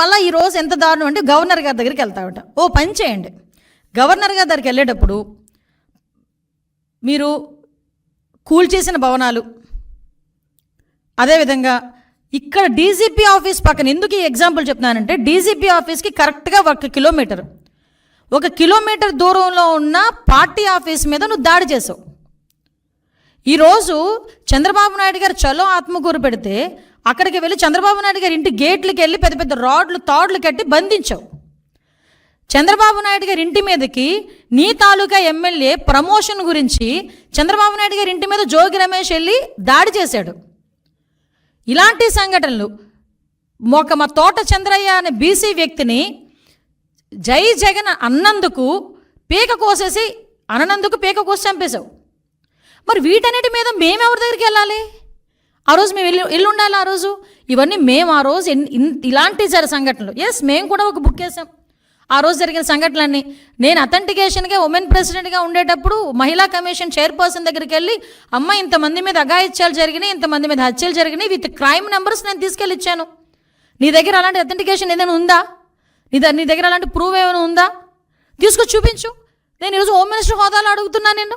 మళ్ళీ ఈ రోజు ఎంత దారుణం అంటే గవర్నర్ గారి దగ్గరికి వెళ్తామట ఓ పని చేయండి. గవర్నర్ గారి దగ్గరికి వెళ్ళేటప్పుడు మీరు కూల్చేసిన భవనాలు అదేవిధంగా ఇక్కడ డీజీపీ ఆఫీస్ పక్కన ఎందుకు ఈ ఎగ్జాంపుల్ చెప్తున్నానంటే డీజీపీ ఆఫీస్కి కరెక్ట్గా ఒక కిలోమీటర్. ఒక కిలోమీటర్ దూరంలో ఉన్న పార్టీ ఆఫీస్ మీద నువ్వు దాడి చేసావు. ఈరోజు చంద్రబాబు నాయుడు గారు చలో ఆత్మకూరు పెడితే అక్కడికి వెళ్ళి చంద్రబాబు నాయుడు గారి ఇంటి గేట్లకి వెళ్ళి పెద్ద పెద్ద రాడ్లు తాడ్లు కట్టి బంధించావు. చంద్రబాబు నాయుడు గారి ఇంటి మీదకి నీ తాలూకా ఎమ్మెల్యే ప్రమోషన్ గురించి చంద్రబాబు నాయుడు గారి ఇంటి మీద జోగి రమేష్ వెళ్ళి దాడి చేశాడు. ఇలాంటి సంఘటనలు ఒక మా తోట చంద్రయ్య అనే బీసీ వ్యక్తిని జై జగన్ అన్నందుకు పీక కోసేసి అననందుకు పీక కోసి చంపేశావు. మరి వీటన్నిటి మీద మేము ఎవరి దగ్గరికి వెళ్ళాలి? ఆ రోజు మేము వెళ్ళి వెళ్ళి ఉండాలి ఆ రోజు? ఇవన్నీ మేము ఆ రోజు ఎన్- ఇన్- ఇలాంటి జర సంఘటనలు. ఎస్ మేము కూడా ఒక బుక్ చేసాం ఆ రోజు జరిగిన సంఘటనలన్నీ. నేను అథెంటికేషన్గా ఉమెన్ ప్రెసిడెంట్గా ఉండేటప్పుడు మహిళా కమిషన్ చైర్పర్సన్ దగ్గరికి వెళ్ళి అమ్మ ఇంతమంది మీద అఘాయిత్యాలు జరిగినాయి ఇంతమంది మీద హత్యలు జరిగినాయి విత్ క్రైమ్ నెంబర్స్ నేను తీసుకెళ్ళి ఇచ్చాను నీ దగ్గర అలాంటి అథెంటికేషన్ ఏదైనా ఉందా? నీ నీ దగ్గర అలాంటి ప్రూవ్ ఏమైనా ఉందా? తీసుకొచ్చి చూపించు. నేను ఈరోజు హోమ్ మినిస్టర్ హోదాలో అడుగుతున్నా నేను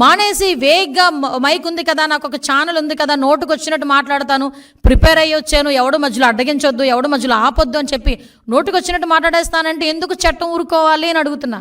మానేసి వేగ్గా మైక్ ఉంది కదా నాకు ఒక ఛానల్ ఉంది కదా నోటుకు వచ్చినట్టు మాట్లాడతాను. ప్రిపేర్ అయ్యి వచ్చాను ఎవడు మధ్యలో అడ్డగించొద్దు ఎవడు మధ్యలో ఆపొద్దు అని చెప్పి నోటుకు వచ్చినట్టు మాట్లాడేస్తానంటే ఎందుకు చట్టం ఊరుకోవాలి అని అడుగుతున్నా.